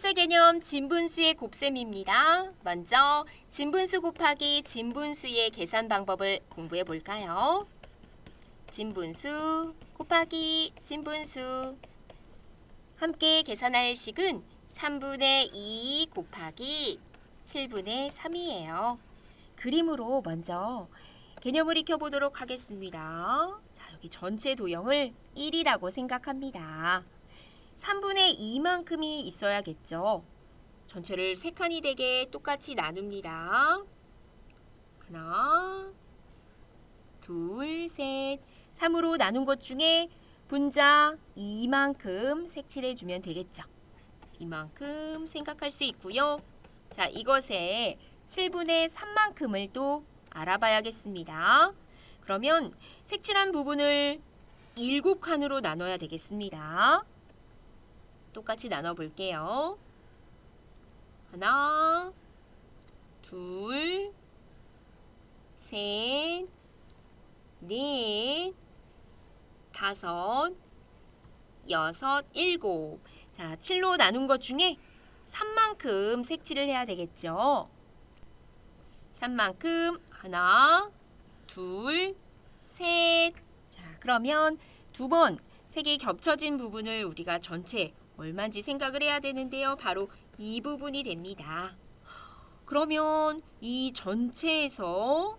번째 개념 진분수의 곱셈입니다. 먼저 진분수 곱하기 진분수의 계산 방법을 공부해 볼까요? 진분수 곱하기 진분수 함께 계산할 식은 3분의 2 곱하기 7분의 3이에요. 그림으로 먼저 개념을 익혀보도록 하겠습니다. 자, 여기 전체 도형을 1이라고 생각합니다. 3분의 2만큼이 있어야겠죠. 전체를 세 칸이 되게 똑같이 나눕니다. 하나, 둘, 셋. 3으로 나눈 것 중에 분자 2만큼 색칠해 주면 되겠죠. 이만큼 생각할 수 있고요. 자, 이것에 7분의 3만큼을 또 알아봐야겠습니다. 그러면 색칠한 부분을 7칸으로 나눠야 되겠습니다. 똑같이 나눠 볼게요. 하나, 둘, 셋, 넷, 다섯, 여섯, 일곱. 자, 7로 나눈 것 중에 3만큼 색칠을 해야 되겠죠. 3만큼 하나, 둘, 셋. 자, 그러면 두 번 색이 겹쳐진 부분을 우리가 전체 얼마인지 생각을 해야 되는데요. 바로 이 부분이 됩니다. 그러면 이 전체에서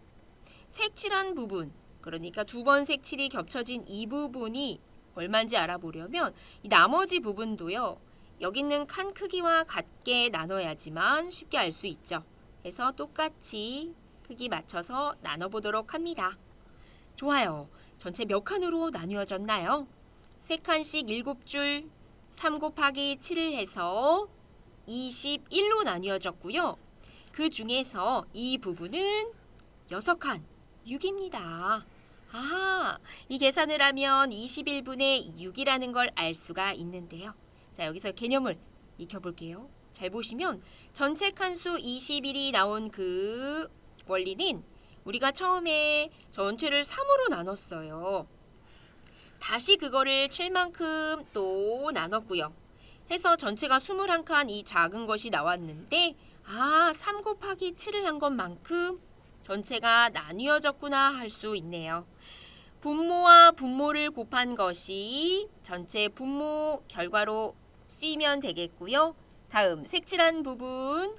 색칠한 부분, 그러니까 두 번 색칠이 겹쳐진 이 부분이 얼마인지 알아보려면 이 나머지 부분도요. 여기 있는 칸 크기와 같게 나눠야지만 쉽게 알 수 있죠. 그래서 똑같이 크기 맞춰서 나눠보도록 합니다. 좋아요. 전체 몇 칸으로 나뉘어졌나요? 세 칸씩 일곱 줄, 3 곱하기 7을 해서 21로 나뉘어졌고요. 그 중에서 이 부분은 6칸, 6입니다. 아하, 이 계산을 하면 21분의 6이라는 걸 알 수가 있는데요. 자, 여기서 개념을 익혀볼게요. 잘 보시면 전체 칸수 21이 나온 그 원리는 우리가 처음에 전체를 3으로 나눴어요. 다시 그거를 7만큼 또 나눴고요. 해서 전체가 21칸 이 작은 것이 나왔는데 아, 3 곱하기 7을 한 것만큼 전체가 나뉘어졌구나 할 수 있네요. 분모와 분모를 곱한 것이 전체 분모 결과로 쓰이면 되겠고요. 다음 색칠한 부분.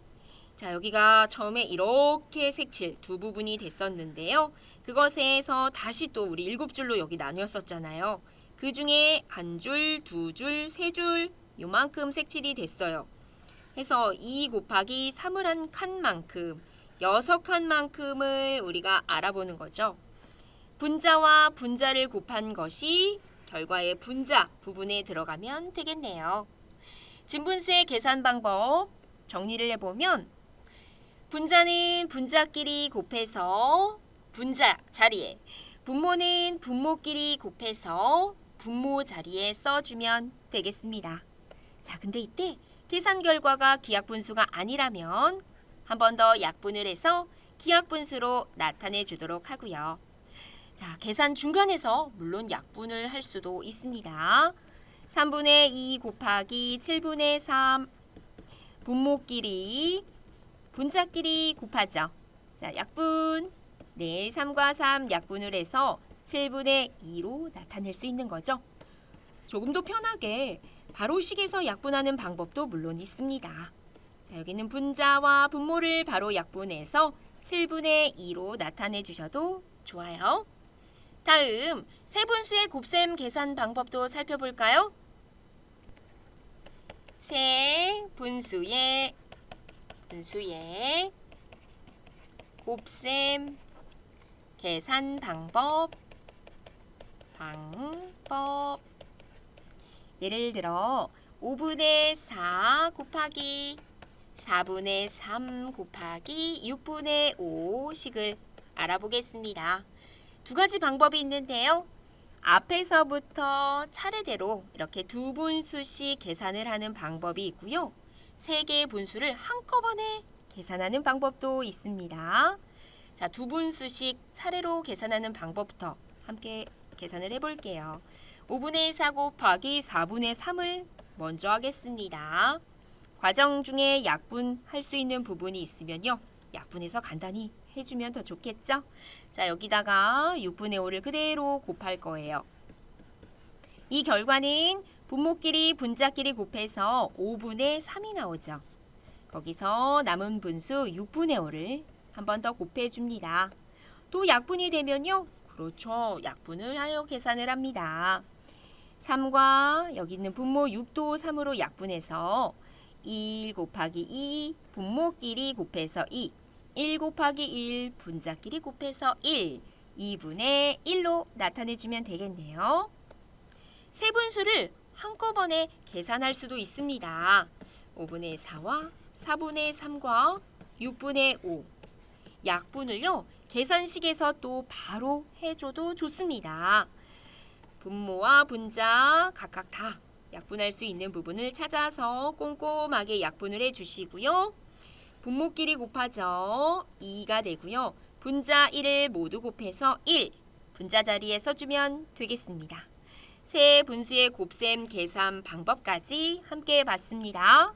자, 여기가 처음에 이렇게 색칠 두 부분이 됐었는데요. 그것에서 다시 또 우리 일곱 줄로 여기 나뉘었었잖아요. 그 중에 한 줄, 두 줄, 세 줄 요만큼 색칠이 됐어요. 해서 2 곱하기 3을 한 칸만큼 여섯 칸만큼을 우리가 알아보는 거죠. 분자와 분자를 곱한 것이 결과의 분자 부분에 들어가면 되겠네요. 진분수의 계산 방법 정리를 해보면 분자는 분자끼리 곱해서 분자 자리에 분모는 분모끼리 곱해서 분모 자리에 써주면 되겠습니다. 자, 근데 이때 계산 결과가 기하분수가 아니라면 한 번 더 약분을 해서 기하분수로 나타내 주도록 하고요. 자, 계산 중간에서 물론 약분을 할 수도 있습니다. 3분의 2 곱하기 7분의 3 분모끼리 분자끼리 곱하죠. 자, 약분. 네, 3과 3 약분을 해서 7분의 2로 나타낼 수 있는 거죠. 조금 더 편하게 바로 식에서 약분하는 방법도 물론 있습니다. 자, 여기는 분자와 분모를 바로 약분해서 7분의 2로 나타내 주셔도 좋아요. 다음 세분수의 곱셈 계산 방법도 살펴볼까요? 세 분수의 분수의 곱셈 계산 방법 방법 예를 들어 5분의 4 곱하기 4분의 3 곱하기 6분의 5식을 알아보겠습니다. 두 가지 방법이 있는데요. 앞에서부터 차례대로 이렇게 두 분수씩 계산을 하는 방법이 있고요. 세 개의 분수를 한꺼번에 계산하는 방법도 있습니다. 자, 두 분수씩 차례로 계산하는 방법부터 함께 계산을 해볼게요. 5분의 4 곱하기 4분의 3을 먼저 하겠습니다. 과정 중에 약분 할 수 있는 부분이 있으면요. 약분해서 간단히 해주면 더 좋겠죠? 자, 여기다가 6분의 5를 그대로 곱할 거예요. 이 결과는 분모끼리 분자끼리 곱해서 5분의 3이 나오죠. 거기서 남은 분수 6분의 5를 한 번 더 곱해 줍니다. 또 약분이 되면요. 그렇죠. 약분을 하여 계산을 합니다. 3과 여기 있는 분모 6도 3으로 약분해서 1 곱하기 2 분모끼리 곱해서 2 1 곱하기 1 분자끼리 곱해서 1 2분의 1로 나타내주면 되겠네요. 세분수를 한꺼번에 계산할 수도 있습니다. 5분의 4와 4분의 3과 6분의 5 약분을요 계산식에서 또 바로 해줘도 좋습니다. 분모와 분자 각각 다 약분할 수 있는 부분을 찾아서 꼼꼼하게 약분을 해주시고요. 분모끼리 곱하죠. 2가 되고요. 분자 1을 모두 곱해서 1 분자 자리에 써주면 되겠습니다. 세 분수의 곱셈 계산 방법까지 함께 봤습니다.